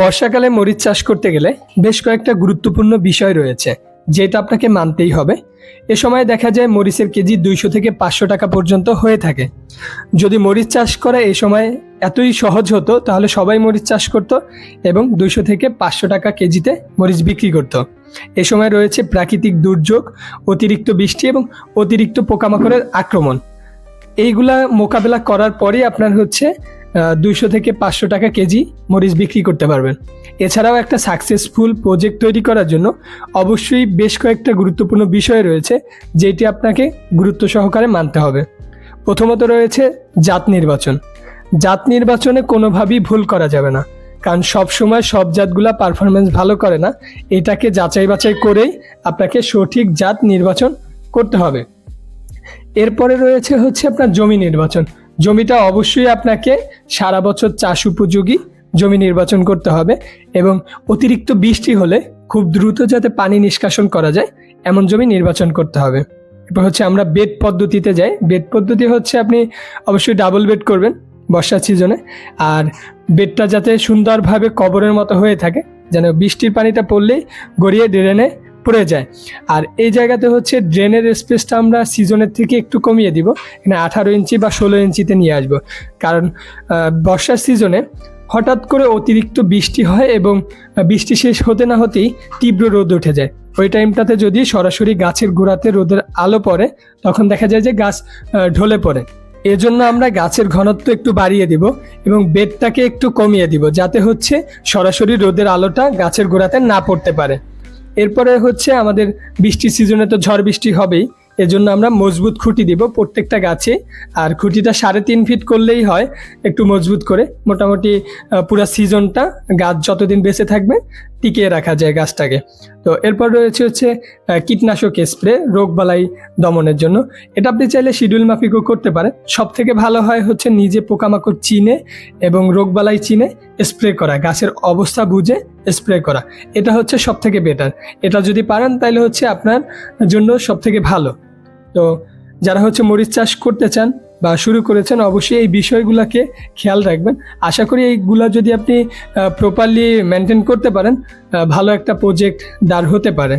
বর্ষাকালে মরিচ চাষ করতে গেলে বেশ কয়েকটা গুরুত্বপূর্ণ বিষয় রয়েছে, যেটা আপনাকে মানতেই হবে। এ সময় দেখা যায় মরিচের কেজি দুইশো থেকে পাঁচশো টাকা পর্যন্ত হয়ে থাকে। যদি মরিচ চাষ করা এ সময় এতই সহজ হতো, তাহলে সবাই মরিচ চাষ করত এবং দুইশো থেকে পাঁচশো টাকা কেজিতে মরিচ বিক্রি করত। এ সময় রয়েছে প্রাকৃতিক দুর্যোগ, অতিরিক্ত বৃষ্টি এবং অতিরিক্ত পোকামাকড়ের আক্রমণ। এইগুলা মোকাবেলা করার পরেই আপনার হচ্ছে দুইশো থেকে পাঁচশো টাকা কেজি মরিচ বিক্রি করতে পারবেন। এছাড়াও একটা সাকসেসফুল প্রজেক্ট তৈরি করার জন্য অবশ্যই বেশ কয়েকটা গুরুত্বপূর্ণ বিষয় রয়েছে, যেটি আপনাকে গুরুত্ব সহকারে মানতে হবে। প্রথমত রয়েছে জাত নির্বাচন। জাত নির্বাচনে কোনোভাবেই ভুল করা যাবে না, কারণ সব সময় সব জাতগুলা পারফরমেন্স ভালো করে না। এটাকে যাচাই বাছাই করেই আপনাকে সঠিক জাত নির্বাচন করতে হবে। এরপরে রয়েছে হচ্ছে আপনার জমি নির্বাচন। জমিটা অবশ্যই আপনাকে সারা বছর চাষ উপযোগী জমি নির্বাচন করতে হবে এবং অতিরিক্ত বৃষ্টি হলে খুব দ্রুত যাতে পানি নিষ্কাশন করা যায়, এমন জমি নির্বাচন করতে হবে। এরপর হচ্ছে আমরা বেড পদ্ধতিতে যাই। বেড পদ্ধতি হচ্ছে আপনি অবশ্যই ডাবল বেড করবেন বর্ষার সিজনে আর বেডটা যাতে সুন্দরভাবে কবরের মতো হয়ে থাকে, যেন বৃষ্টির পানিটা পড়লেই গড়িয়ে ড্রেনে পড়ে যায়। আর এই জায়গাতে হচ্ছে ড্রেনের স্পেসটা আমরা সিজনের থেকে একটু কমিয়ে দিব। এখানে আঠারো ইঞ্চি বা ষোলো ইঞ্চিতে নিয়ে আসব। কারণ বর্ষার সিজনে হঠাৎ করে অতিরিক্ত বৃষ্টি হয় এবং বৃষ্টি শেষ হতে না হতেই তীব্র রোদ উঠে যায়। ওই টাইমটাতে যদি সরাসরি গাছের গোড়াতে রোদের আলো পড়ে, তখন দেখা যায় যে গাছ ঢলে পড়ে। এজন্য আমরা গাছের ঘনত্ব একটু বাড়িয়ে দিব এবং বেডটাকে একটু কমিয়ে দিব, যাতে হচ্ছে সরাসরি রোদের আলোটা গাছের গোড়াতে না পড়তে পারে। এরপরে হচ্ছে আমাদের বৃষ্টির সিজনে তো ঝড় বৃষ্টি হবেই, এজন্য আমরা মজবুত খুঁটি দিব প্রত্যেকটা গাছে। আর খুঁটিটা সাড়ে তিন ফিট করলেই হয়, একটু মজবুত করে। মোটামুটি পুরো সিজনটা গাছ যতদিন বেঁচে থাকবে, টিকিয়ে রাখা যায় গাছটাকে। তো এরপর রয়েছে হচ্ছে কীটনাশক স্প্রে রোগবালাই দমনের জন্য। এটা আপনি চাইলে শিডিউল মাফিকও করতে পারেন। সব থেকে ভালো হয় হচ্ছে নিজে পোকামাকড় চিনে এবং রোগবালাই চিনে স্প্রে করা। গাছের অবস্থা বুঝে স্প্রে করা। এটা হচ্ছে সব থেকে বেটার এটা যদি পারেন তাহলে হচ্ছে আপনার জন্য সব থেকে ভালো। তো যারা হচ্ছে মরিচ চাষ করতে চান বা শুরু করেছেন, অবশ্যই এই বিষয়গুলোকে খেয়াল রাখবেন। আশা করি এইগুলা যদি আপনি প্রপারলি মেনটেন করতে পারেন ভালো একটা প্রজেক্ট দাঁড় হতে পারে।